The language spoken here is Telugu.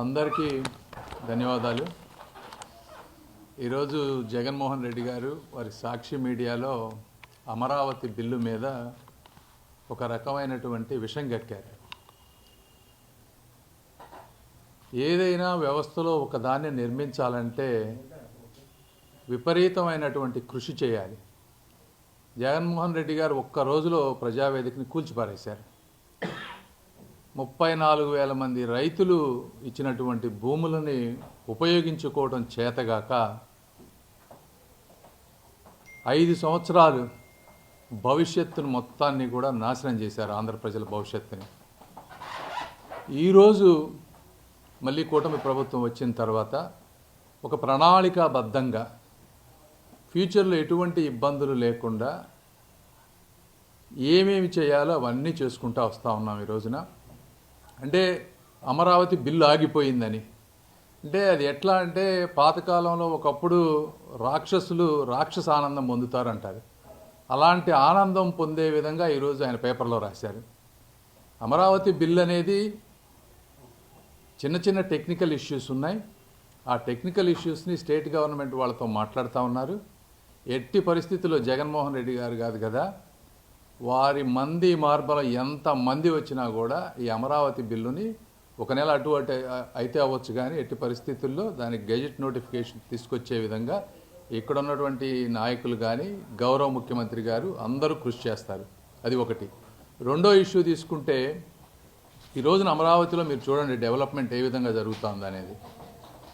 అందరికీ ధన్యవాదాలు. ఈరోజు జగన్మోహన్ రెడ్డి గారు వారి సాక్షి మీడియాలో అమరావతి బిల్లు మీద ఒక రకమైనటువంటి విషం గక్కారు. ఏదైనా వ్యవస్థలో ఒకదాన్ని నిర్మించాలంటే విపరీతమైనటువంటి కృషి చేయాలి. జగన్మోహన్ రెడ్డి గారు ఒక్క రోజులో ప్రజావేదికని కూల్చిపారేశారు. ముప్పై నాలుగు వేల మంది రైతులు ఇచ్చినటువంటి భూములని ఉపయోగించుకోవడం చేతగాక ఐదు సంవత్సరాలు భవిష్యత్తును మొత్తాన్ని కూడా నాశనం చేశారు ఆంధ్ర ప్రజల భవిష్యత్తుని. ఈరోజు మళ్ళీ కూటమి ప్రభుత్వం వచ్చిన తర్వాత ఒక ప్రణాళికాబద్ధంగా ఫ్యూచర్లో ఎటువంటి ఇబ్బందులు లేకుండా ఏమేమి చేయాలో అవన్నీ చేసుకుంటూ వస్తూ ఉన్నాం ఈ రోజున. అంటే అమరావతి బిల్లు ఆగిపోయిందని. అంటే అది ఎట్లా అంటే పాతకాలంలో ఒకప్పుడు రాక్షసులు రాక్షస ఆనందం పొందుతారంటారు. అలాంటి ఆనందం పొందే విధంగా ఈరోజు ఆయన పేపర్లో రాశారు. అమరావతి బిల్ అనేది చిన్న చిన్న టెక్నికల్ ఇష్యూస్ ఉన్నాయి. ఆ టెక్నికల్ ఇష్యూస్ని స్టేట్ గవర్నమెంట్ వాళ్ళతో మాట్లాడుతూ ఉన్నారు. ఎట్టి పరిస్థితుల్లో జగన్మోహన్ రెడ్డి గారు కాదు కదా వారి మంది మార్బల ఎంత మంది వచ్చినా కూడా ఈ అమరావతి బిల్లుని ఒక నెల అటు అటు అయితే అవ్వచ్చు కానీ ఎట్టి పరిస్థితుల్లో దానికి గెజెట్ నోటిఫికేషన్ తీసుకొచ్చే విధంగా ఇక్కడ ఉన్నటువంటి నాయకులు కానీ గౌరవ ముఖ్యమంత్రి గారు అందరూ కృషి చేస్తారు. అది ఒకటి. రెండో ఇష్యూ తీసుకుంటే ఈ రోజున అమరావతిలో మీరు చూడండి డెవలప్మెంట్ ఏ విధంగా జరుగుతుంది అనేది